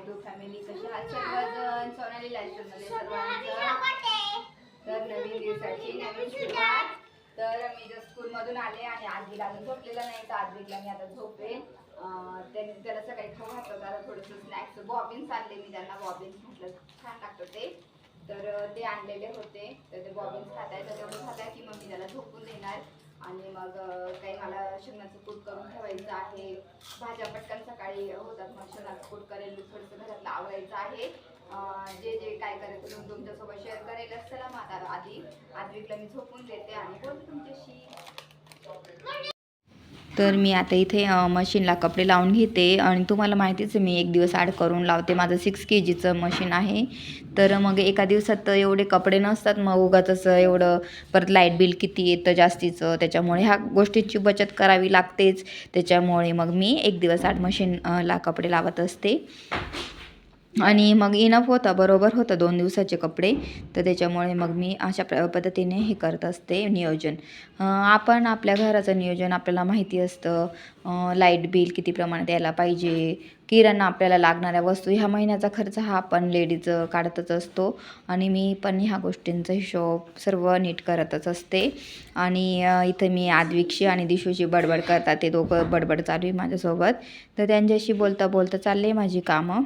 High to family कशी आहात सर्वजण सोनाली लाईफमध्ये सर्वांचं. तर नवीन दिवसाची नवीन सुरुवात. तर मी जर स्कूलमधून आले आणि आजीला अजून झोपलेलं नाही तर आजीला मी आता झोपेन. त्याने त्याला सकाळी खाऊ घातलं जरा थोडंसं स्नॅक्स बॉबिन्स आणले मी त्यांना बॉबिन्स म्हटलं छान लागतं ते. तर ते आणलेले होते. तर ते बॉबिन्स खात आहे तर तेवढं खात आहे की मग मी त्याला झोपून देणार आणि मग अं, काही मला शेंगण्याचं कूट करून ठेवायचं आहे भाज्या पटकन सकाळी होतात. मग शेंगण्याचं कूट करेल थोडंसं घरातलं लावायचं आहे. जे जे काय करायचं तुम्ही तुमच्यासोबत शेअर करेल चला मग आता आधी विकला मी झोपून देते आणि बोलते तुमच्याशी. तर मी आता इथे मशीनला कपडे लावून घेते. आणि तुम्हाला माहितीच आहे मी एक दिवस आड करून लावते. माझं सिक्स के जीचं मशीन आहे. तर मग एका दिवसात एवढे कपडे नसतात. मग उगाच एवढं परत लाइट बिल किती येतं जास्तीचं. त्याच्यामुळे ह्या गोष्टीची बचत करावी लागतेच. त्याच्यामुळे मग मी एक दिवस आड मशीन ला कपडे लावत असते. आणि मग इनफ होता बरोबर होतं दोन दिवसाचे कपडे. तर त्याच्यामुळे मग मी अशा प्र पद्धतीने हे करत असते नियोजन. आपण आपल्या घराचं नियोजन आपल्याला माहिती असतं. लाइट बिल किती प्रमाणात यायला पाहिजे. किराणा आपल्याला लागणाऱ्या वस्तू ह्या महिन्याचा खर्च हा आपण लेडीज काढतच असतो. आणि मी पण ह्या गोष्टींचा हिशोब सर्व नीट करतच असते. आणि इथं मी आद्विकशी आणि दिशूशी बडबड करतात. ते दोघं बडबड चालू आहे माझ्यासोबत. तर त्यांच्याशी बोलता बोलता चालले माझी कामं.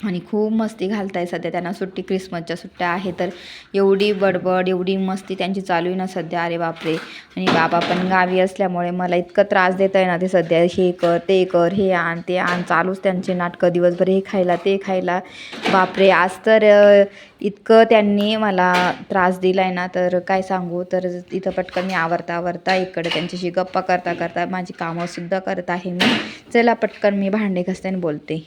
आणि खूप मस्ती घालताय सध्या. त्यांना सुट्टी क्रिसमसच्या सुट्ट्या आहे तर एवढी बडबड एवढी मस्ती त्यांची चालू आहे ना सध्या. अरे बापरे! आणि बाबा पण गावी असल्यामुळे मला इतकं त्रास देत आहे ना ते सध्या. हे कर ते कर हे आण ते आण. चालूच त्यांचे नाटकं दिवसभर हे खायला ते खायला. बापरे! आज तर इतकं त्यांनी मला त्रास दिला आहे ना तर काय सांगू? तर इथं पटकन मी आवरता आवरता इकडे त्यांच्याशी गप्पा करता करता माझी कामंसुद्धा करत आहे मी. चला पटकन मी भांडे घसते आणि बोलते.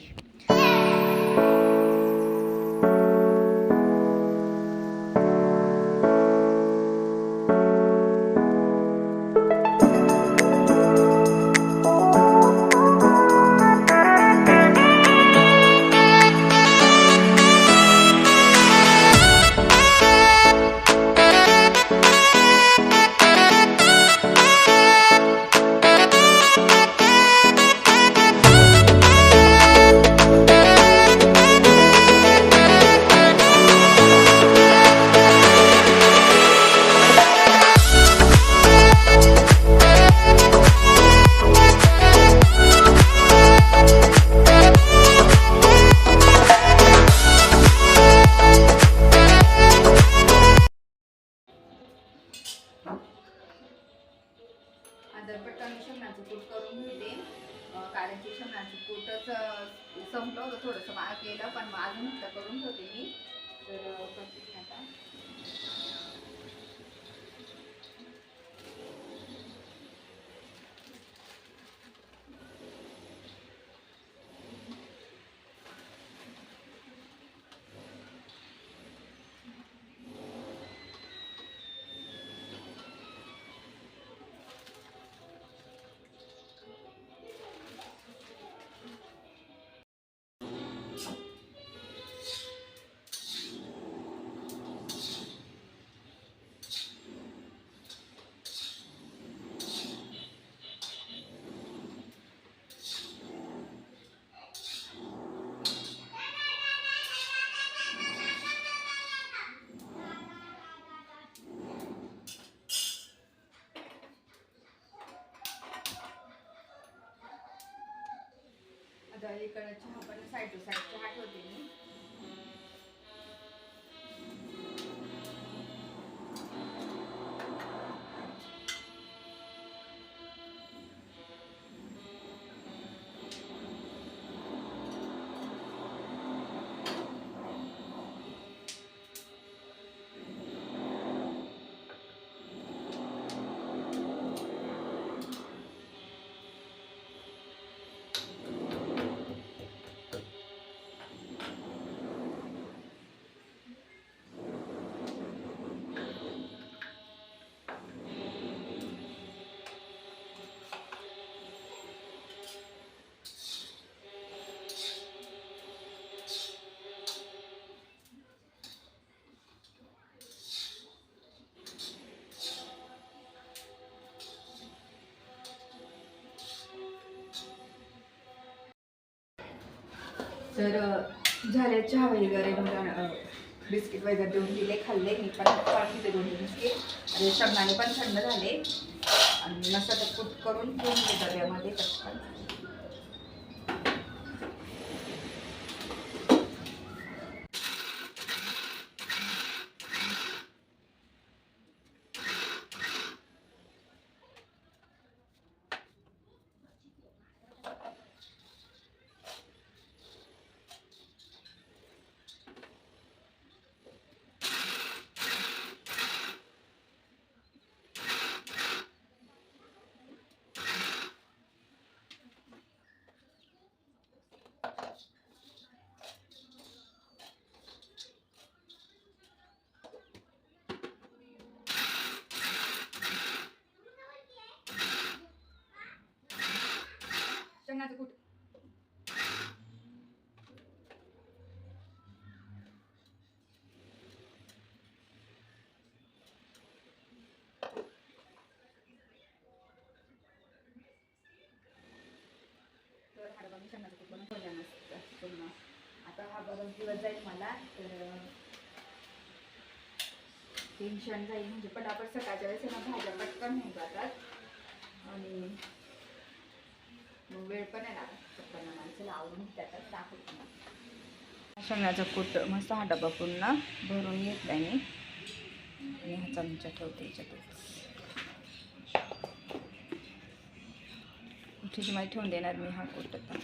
इकडं चहा पण साईड टू साईड चहा ठेवते मी. तर झाल्या झाले चहा वगैरे मुलांना बिस्किट वगैरे देऊन दिले खाल्ले. मी पण पाठवते दोन बिस्किट आणि शेंगदाणे पण थंड झाले. आणि मस्त ते कूट करून घेऊन दिले डब्यामध्ये पटकन. शेंगाचं कूट तर हा मी शेंगाचं कूट बनवून पूर्ण. आता हा बरं दिवस जाईल मला तर टेन्शन जाईल म्हणजे पटापट सकाळच्या वेळेस भाज्या पटकन होऊन जातात. आणि मग वेळ पण आहे ना. पप्पांना माणसाला आवडून त्याच्यात नाही शेंगाचा कूट मस्त हा डबा पूर्ण भरून घेतलाय मी. आणि हा चमचा ठेवते याच्यातच. तुझी माहिती ठेवून देणार मी हा कूट आता.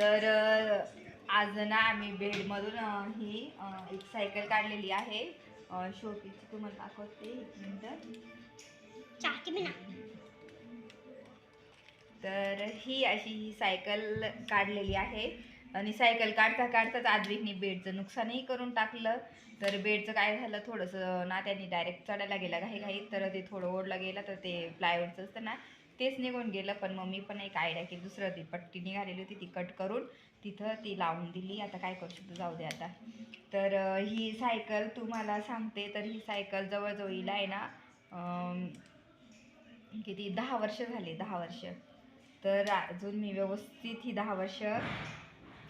तर आज ना आम्ही बेडमधून ही एक सायकल काढलेली आहे. शोपीची तुम्हाला दाखवते एक मिनटं. तर ही अशी ही सायकल काढलेली आहे. आणि सायकल काढता काढताच आद्विकने बेडचं नुकसानही करून टाकलं. तर बेडचं काय झालं थोडंसं ना त्यांनी डायरेक्ट चढायला गेला घाई घाई तर ते थोडं ओढलं गेलं तर ते प्लायवूडचं असतं ना तेच निघून गेलं पण मग मी पण एक आयडिया केली दुसरं ती पट्टी निघालेली होती ती कट करून तिथं ती लावून दिली. आता काय करू शकतो जाऊ दे आता. तर ही सायकल तुम्हाला सांगते तर ही सायकल जवळजवळ हिला आहे ना किती दहा वर्ष झाली दहा वर्ष. तर अजून मी व्यवस्थित ही दहा वर्ष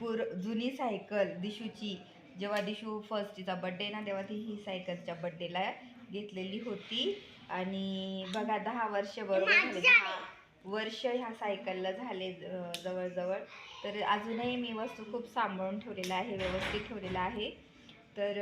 पूर जुनी सायकल दिशूची जेव्हा दिशू फर्स्ट तिचा बड्डे ना तेव्हा ती ही सायकलच्या बड्डेला घेतलेली होती. आणि बघा दहा वर्ष बरोबर झाले. दहा वर्ष ह्या सायकलला झाले जवळजवळ. तर अजूनही मी वस्तू खूप सांभाळून ठेवलेलं आहे व्यवस्थित ठेवलेलं आहे. तर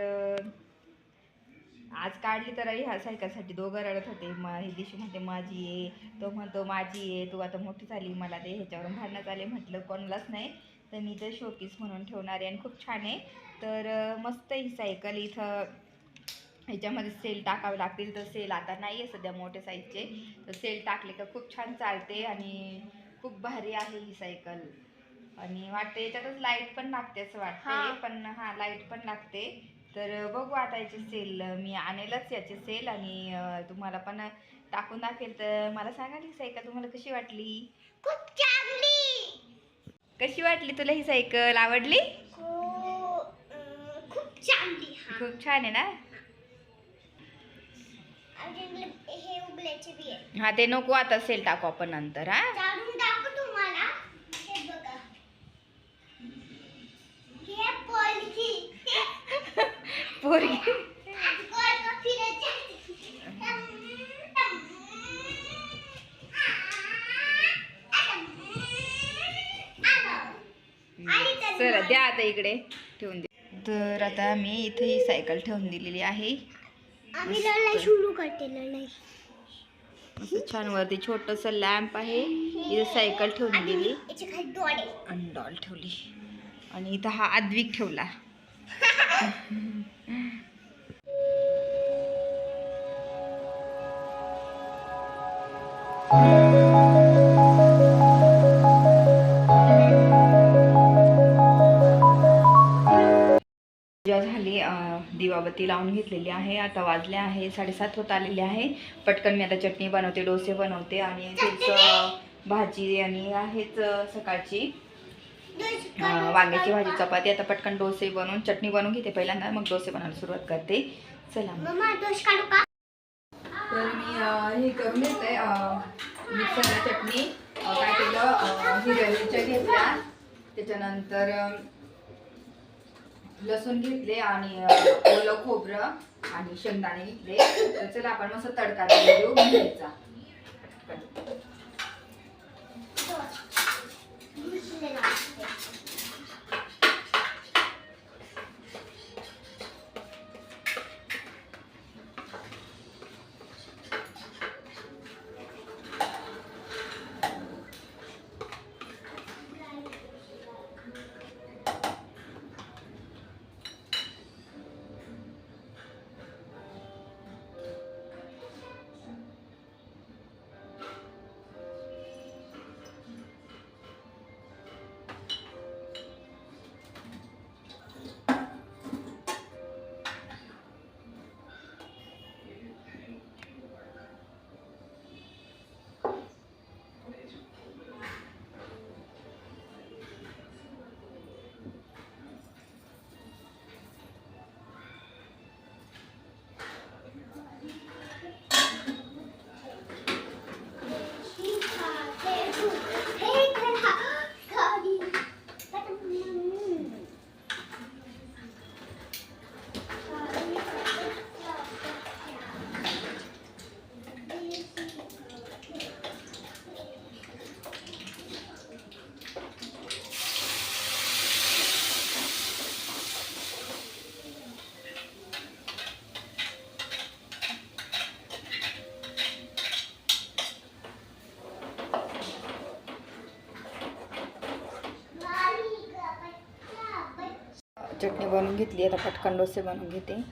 आज काढली तर ह्या सायकलसाठी दोघं रडत होते. मा ही दिशू म्हणते माझी आहे तो म्हणतो माझी आहे तू आता मोठी झाली मला ते ह्याच्यावरून भांडण्यात आले म्हटलं कोणालाच नाही. तर मी तर शोपीस म्हणून ठेवणार आहे आणि खूप छान आहे. तर मस्त ही सायकल इथं ह्याच्यामध्ये सेल टाकावे लागतील. तर सेल आता नाही आहे सध्या मोठ्या साईजचे तर सेल टाकले का खूप छान चालते आणि खूप भारी आहे ही सायकल आणि वाटते याच्यातच लाइट पण लागते असं वाटते हा. पण हा लाइट पण लागते. तर बघू आता याचे सेल. मी आणेलच याचे सेल आणि तुम्हाला पण टाकून दाखवेल. तर मला सांगा ही सायकल तुम्हाला कशी वाटली? खूप चांगली. कशी वाटली तुला ही सायकल आवडली? खूप चांगली. खूप छान आहे ना? हे उबल्याचे बी आहे हा ते नको आता सेल टाकू आपण नंतर हा? चालून दाखव तुम्हाला. हे बघा. हे पोरगी. चला. द्या आता इकडे ठेवून दे. तर आता मी इथे ही सायकल ठेवून दिलेली आहे. आम्ही लढाई सुरू करते लढाई. असं छान वरती छोटस लॅम्प आहे. इथे सायकल ठेवून दिली आणि डॉल ठेवली. आणि इथं हा आद्विक ठेवला. पूजा दिवाबत्ती लावून घेतलेली आहे. आता वाजले आहे साडेसात होत आलेले आहे. पटकन मी आता चटणी बनवते डोसे बनवते आणि तेच भाजी आणि आहेच सकाळची वांग्याची भाजी चपाती. आता पटकन डोसे बनवून चटणी बनवून घेते पहिल्यांदा. मग डोसे बनवायला सुरुवात करते. चला तर मी हे करून घेते मिक्सरला चटणी. काय केलं? हिरव्या मिरच्या घेतल्या. त्याच्यानंतर लसूण घेतले आणि ओलं खोबरं आणि शेंगदाणे घेतले. तर चला आपण मस्त तडका देऊ घ्यायचा Thank you. चटणी बनवून घेतली. आता पटकन डोसे बनवून घेते.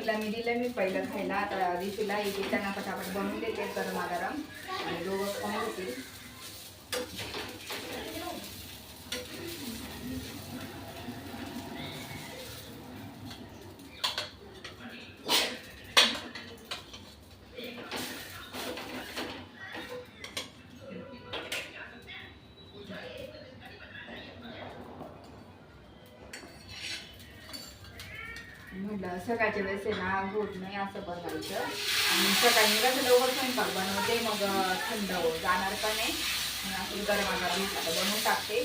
तर मी दिलं मी पहिलं खायला. आता दिशूला एक एक त्यांना पटापट बनवून देते गरमागरम आणि दोघं खाऊन होतील म्हटलं सकाळच्या वेळेस आहे ना होत नाही असं बनवायचं. आणि सकाळी मी कसं लवकर स्वयंपाक बनवते मग थंड हो जाणार पण नाही आपण असं गरमागरम बनवून टाकते.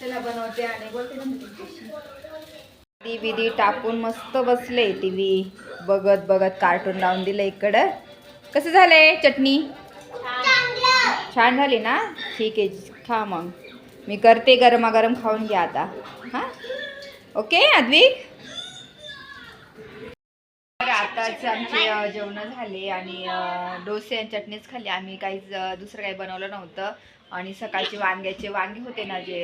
चला बनवते आणि बोलते टी व्ही टाकून मस्त बसले टी व्ही बघत बघत कार्टून लावून दिलं इकडं. कसं झालंय चटणी? छान झाली ना? ठीक आहे खा मग. मी करते गरमागरम खाऊन घ्या आता. हां? ओके आद्विक? तर आताच आमचे जेवणं झाले आणि डोसे आणि चटणीच खाल्ली. आम्ही काहीच दुसरं काही बनवलं नव्हतं. आणि सकाळचे वांग्याचे वांगे होते ना जे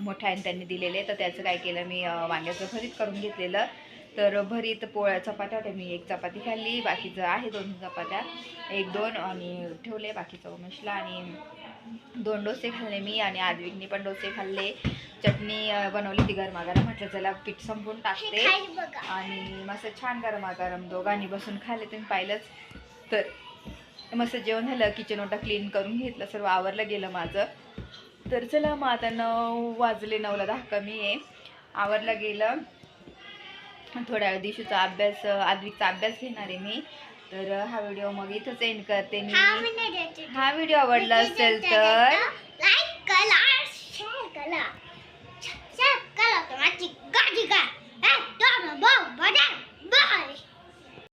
मोठ्या त्यांनी दिलेले तर त्याचं काय केलं मी वांग्याचं भरीत करून घेतलेलं. तर भरीत पोळ्या चपात्या होत्या मी एक चपाती खाल्ली बाकीचं आहे दोन चपात्या. एक दोन आणि ठेवले बाकीचं उमेशला आणि दोन डोसे खाल्ले मी आणि आद्विकनी पण डोसे खाल्ले. चटणी बनवली ती गरमागरम म्हटलं चला पीठ संपून टाकते. आणि मस्त छान गरमागरम दोघांनी बसून खाल्ले तुम्ही पाहिलंच. तर मस्त जेवण झालं किचन ओटा क्लीन करून घेतलं सर्व आवरलं गेलं माझं. तर चला मग आता नऊ वाजले नऊला दहा कमी आहे. आवरलं गेलं. थोड्या दिवशीचा अभ्यास आदवीचा अभ्यास घेणार आहे मी. तर हा व्हिडिओ मग इथंच एंड करते मी. हा व्हिडिओ आवडला असेल तर. लाईक करा शेअर करा सबस्क्राईब करा गाडी बाय